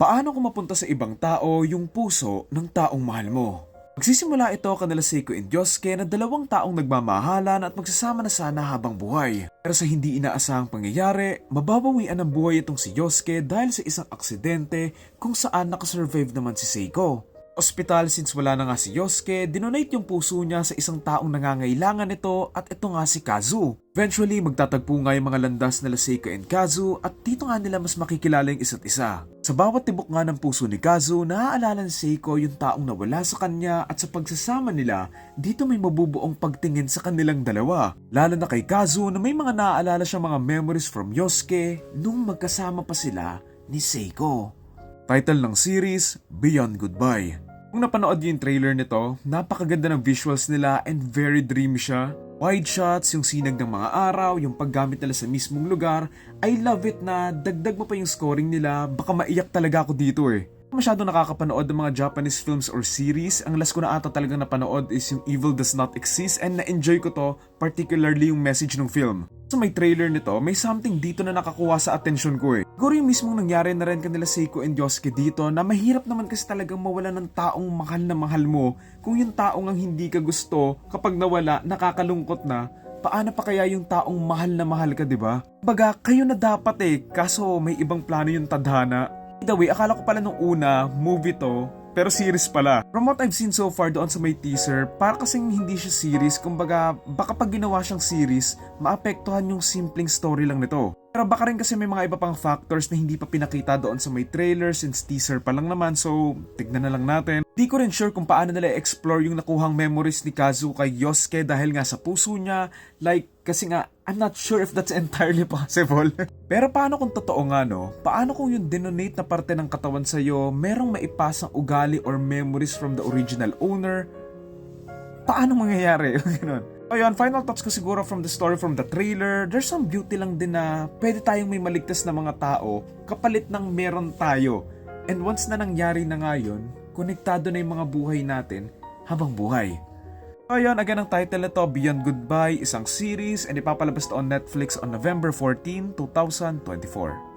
Paano kung mapunta sa ibang tao yung puso ng taong mahal mo? Magsisimula ito kanila Seiko and Yosuke na dalawang taong nagmamahalan at magsasama na sana habang buhay. Pero sa hindi inaasahang pangyayari, mababawian ng buhay itong si Yosuke dahil sa isang aksidente kung saan nakasurvive naman si Seiko. Ospital since wala na nga si Yosuke, dinonate yung puso niya sa isang taong nangangailangan nito at ito nga si Kazu. Eventually, magtatagpo nga yung mga landas nila Seiko and Kazu at dito nga nila mas makikilala yung isa't isa. Sa bawat tibok nga ng puso ni Kazu, naaalala ni Seiko yung taong nawala sa kanya at sa pagsasama nila, dito may mabubuong pagtingin sa kanilang dalawa. Lalo na kay Kazu na may mga naaalala siyang mga memories from Yosuke nung magkasama pa sila ni Seiko. Title ng series, Beyond Goodbye. Kung napanood yung trailer nito, napakaganda ng visuals nila and very dreamy siya. Wide shots, yung sinag ng mga araw, yung paggamit nila sa mismong lugar. I love it na dagdag mo pa yung scoring nila, baka maiyak talaga ako dito eh. Masyado nakakapanood ng mga Japanese films or series. Ang last ko na ata talagang napanood is yung Evil Does Not Exist and na-enjoy ko to, particularly yung message ng film. Sa may trailer nito, may something dito na nakakuha sa atensyon ko eh. Siguro yung mismong nangyari na rin kanila Seiko and Yosuke dito na mahirap naman kasi talagang mawala ng taong mahal na mahal mo kung yung taong ang hindi ka gusto kapag nawala, nakakalungkot na, paano pa kaya yung taong mahal na mahal ka, di ba? Baga, kayo na dapat eh, kaso may ibang plano yung tadhana. By the way, akala ko pala nung una, movie to, pero series pala. From what I've seen so far doon sa may teaser, para kasing hindi siya series, kumbaga baka pag ginawa siyang series, maapektuhan yung simpleng story lang nito. Pero baka rin kasi may mga iba pang factors na hindi pa pinakita doon sa may trailer since teaser pa lang naman so tignan na lang natin. Di ko rin sure kung paano nila explore yung nakuhang memories ni Kazu kay Yosuke dahil nga sa puso niya. Like, kasi nga, I'm not sure if that's entirely possible. Pero paano kung totoo nga no? Paano kung yung denonate na parte ng katawan sa'yo merong maipasang ugali or memories from the original owner? Paano mangyayari? Ganun. O yun, final thoughts ko siguro from the story from the trailer, there's some beauty lang din na pwede tayong may maligtas na mga tao kapalit ng meron tayo. And once na nangyari na nga yun, konektado na yung mga buhay natin habang buhay. So again ang title nito, Beyond Goodbye, isang series and ipapalabas to on Netflix on November 14, 2024.